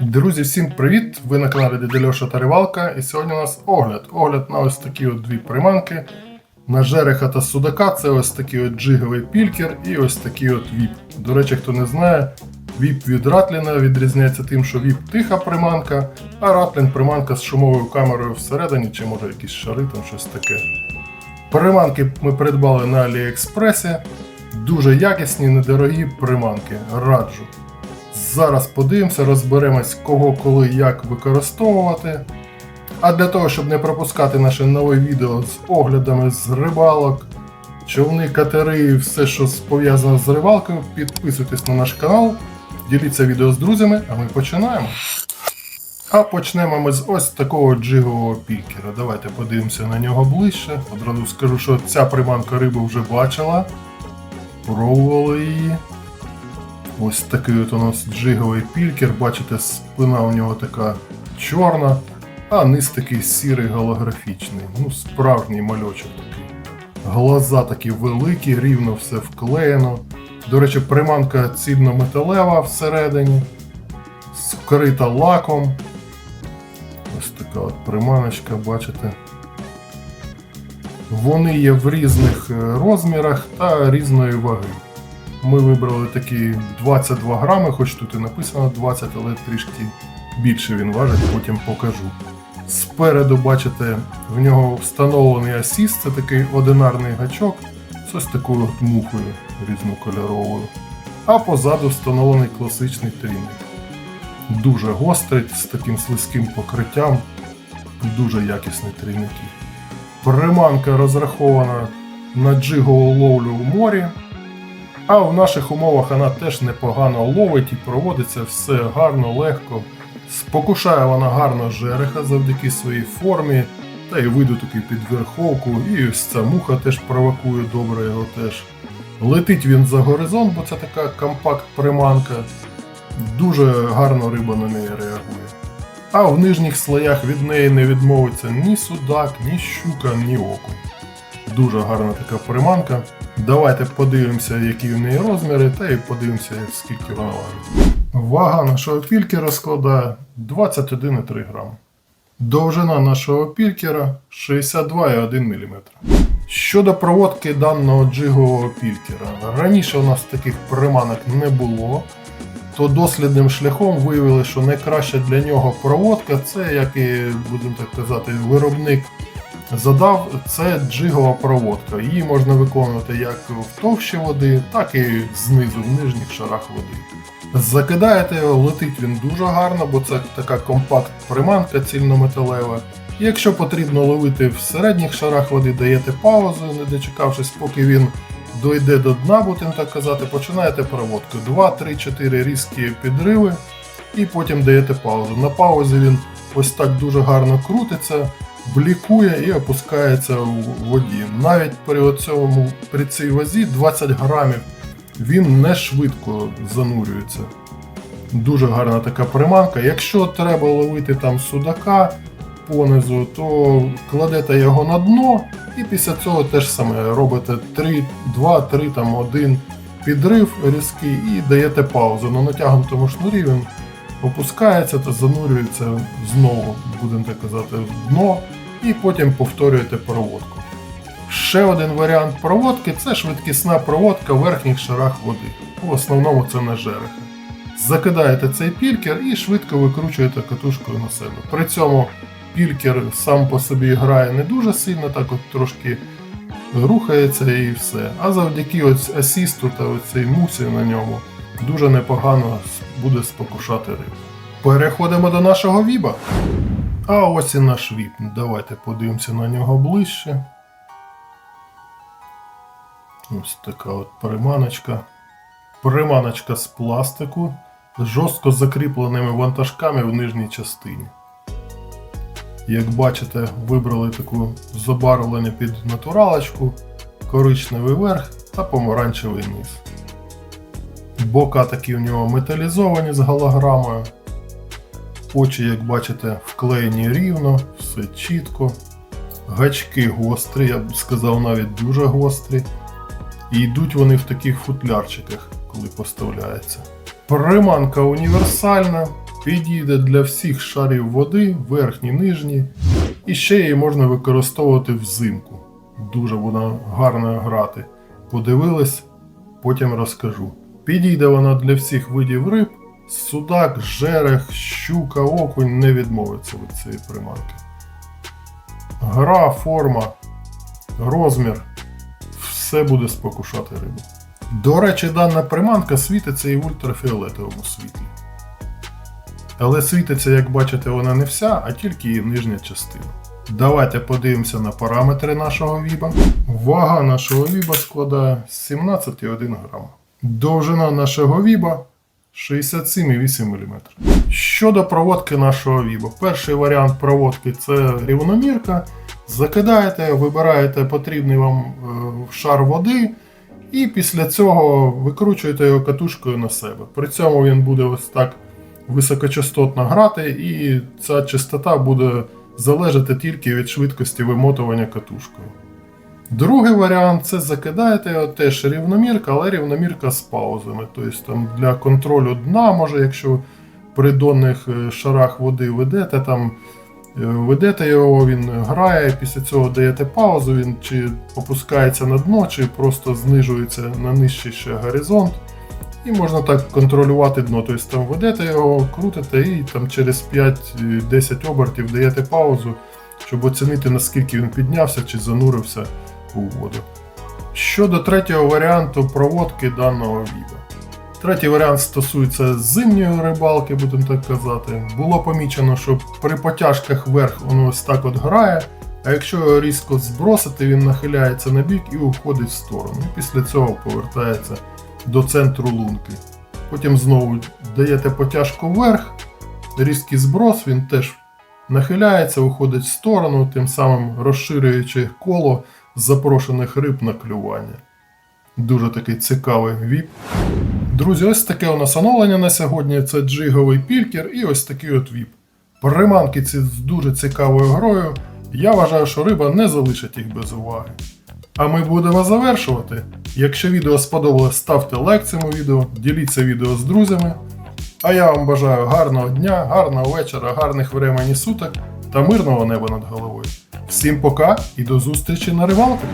Друзі, всім привіт! Ви на каналі Дядя Льоша та Рибалка. І сьогодні у нас огляд. Огляд на ось такі от дві приманки. На жереха та судака це ось такий от джиговий пількер і ось такий от віп. До речі, хто не знає, віп від Ратліна відрізняється тим, що віп тиха приманка, а Ратлін приманка з шумовою камерою всередині, чи може якісь шари, там щось таке. Приманки ми придбали на Аліекспресі. Дуже якісні, недорогі приманки. Раджу. Зараз подивимося, розберемось, кого, коли, як використовувати. А для того, щоб не пропускати наше нове відео з оглядами з рибалок, човни, катери і все, що пов'язано з рибалкою, підписуйтесь на наш канал, діліться відео з друзями, а ми починаємо. А почнемо ми з ось такого джигового пікера. Давайте подивимося на нього ближче. Одразу скажу, що ця приманка рибу вже бачила. Пробували її. Ось такий от у нас джиговий пількер. Бачите, спина у нього така чорна, а низ такий сірий голографічний. Ну, справжній мальочок такий. Глаза такі великі, рівно все вклеєно. До речі, приманка цільнометалева всередині, скрита лаком. Ось така от приманочка, бачите. Вони є в різних е, розмірах та різної ваги. Ми вибрали такі 22 грами, хоч тут і написано 20, але трішки більше він важить, потім покажу. Спереду, бачите, в нього встановлений асіст, це такий одинарний гачок з ось такою от мухою різнокольоровою. А позаду встановлений класичний трійник. Дуже гострий, з таким слизьким покриттям, дуже якісний трійники. Приманка розрахована на джигову ловлю в морі. А в наших умовах вона теж непогано ловить і проводиться все гарно, легко. Спокушає вона гарно жереха завдяки своїй формі, та й виду такий під верховку, і ось ця муха теж провокує добре його теж. Летить він за горизонт, бо це така компакт-приманка. Дуже гарно риба на неї реагує. А в нижніх слоях від неї не відмовиться ні судак, ні щука, ні окунь. Дуже гарна така приманка. Давайте подивимося, які в неї розміри, та й подивимося, скільки вона важить. Вага нашого пількера складає 21,3 грам. Довжина нашого пількера 62,1 мм. Щодо проводки даного джигового пількера, раніше у нас таких приманок не було, то дослідним шляхом виявили, що найкраща для нього проводка це, як і будемо так казати, виробник задав, це джигова проводка. Її можна виконувати як в товщі води, так і знизу в нижніх шарах води. Закидаєте його, летить він дуже гарно, бо це така компакт-приманка цільнометалева. І Якщо потрібно ловити в середніх шарах води, даєте паузу, не дочекавшись, поки він дойде до дна, будемо так казати, починаєте проводку. 2, 3, 4 різкі підриви, і потім даєте паузу. На паузі він ось так дуже гарно крутиться, блікує і опускається у воді. Навіть при, цьому, при цій вазі 20 грамів він не швидко занурюється. Дуже гарна така приманка. Якщо треба ловити там судака понизу, то кладете його на дно і після цього теж саме робите 3, 2, 3, там 1 підрив різкий і даєте паузу. На натягнутому шнурі він опускається та занурюється знову, будемо так казати, в дно, і потім повторюєте проводку. Ще один варіант проводки це швидкісна проводка в верхніх шарах води. В основному це на жереха. Закидаєте цей пількер і швидко викручуєте катушкою на себе. При цьому пількер сам по собі грає не дуже сильно, так от трошки рухається і все. А завдяки ось асісту та оцій мусі на ньому дуже непогано буде спокушати рибу. Переходимо до нашого віба. А ось і наш віп. Давайте подивимося на нього ближче. Ось така от приманочка. Приманочка з пластику з жорстко закріпленими вантажками в нижній частині. Як бачите, вибрали таку забарвлення під натуралочку, коричневий верх та помаранчевий низ. Бока такі у нього металізовані з голограмою. Очі, як бачите, вклеєні рівно, все чітко. Гачки гострі, я б сказав навіть дуже гострі. І йдуть вони в таких футлярчиках, коли поставляється. Приманка універсальна, підійде для всіх шарів води, верхні, нижні, і ще її можна використовувати взимку. Дуже вона гарно грати. Подивились, потім розкажу. Підійде вона для всіх видів риб, судак, жерех, щука, окунь не відмовиться від цієї приманки. Гра, форма, розмір все буде спокушати рибу. До речі, дана приманка світиться і в ультрафіолетовому світлі. Але світиться, як бачите, вона не вся, а тільки її нижня частина. Давайте подивимося на параметри нашого віба. Вага нашого віба складає 17,1 грам. Довжина нашого віба 67,8 мм. Щодо проводки нашого віба, перший варіант проводки це рівномірка. Закидаєте, вибираєте потрібний вам е, шар води, і після цього викручуєте його катушкою на себе. При цьому він буде ось так високочастотно грати, і ця частота буде залежати тільки від швидкості вимотування катушкою. Другий варіант це закидаєте його теж рівномірка, але рівномірка з паузами. Тобто там для контролю дна, може, якщо при донних е, шарах води ведете, там е, ведете його, він грає, після цього даєте паузу, він чи опускається на дно, чи просто знижується на нижчий ще горизонт. І можна так контролювати дно. Тобто там ведете його, крутите і там через 5-10 обертів даєте паузу, щоб оцінити наскільки він піднявся чи занурився у воду. Щодо третього варіанту проводки даного відео. Третій варіант стосується зимньої рибалки, будемо так казати. Було помічено, що при потяжках вверх воно ось так от грає, а якщо його різко збросити, він нахиляється на бік і уходить в сторону. Після цього повертається до центру лунки. Потім знову даєте потяжку вверх, різкий зброс, він теж нахиляється, уходить в сторону, тим самим розширюючи коло запрошених риб на клювання. Дуже такий цікавий віп. Друзі, ось таке у нас оновлення на сьогодні. Це джиговий пількер і ось такий от віп. Приманки ці з дуже цікавою грою. Я вважаю, що риба не залишить їх без уваги. А ми будемо завершувати. Якщо відео сподобалось, ставте лайк цьому відео, діліться відео з друзями. А я вам бажаю гарного дня, гарного вечора, гарних времені суток та мирного неба над головою. Всім пока і до зустрічі на рибалках!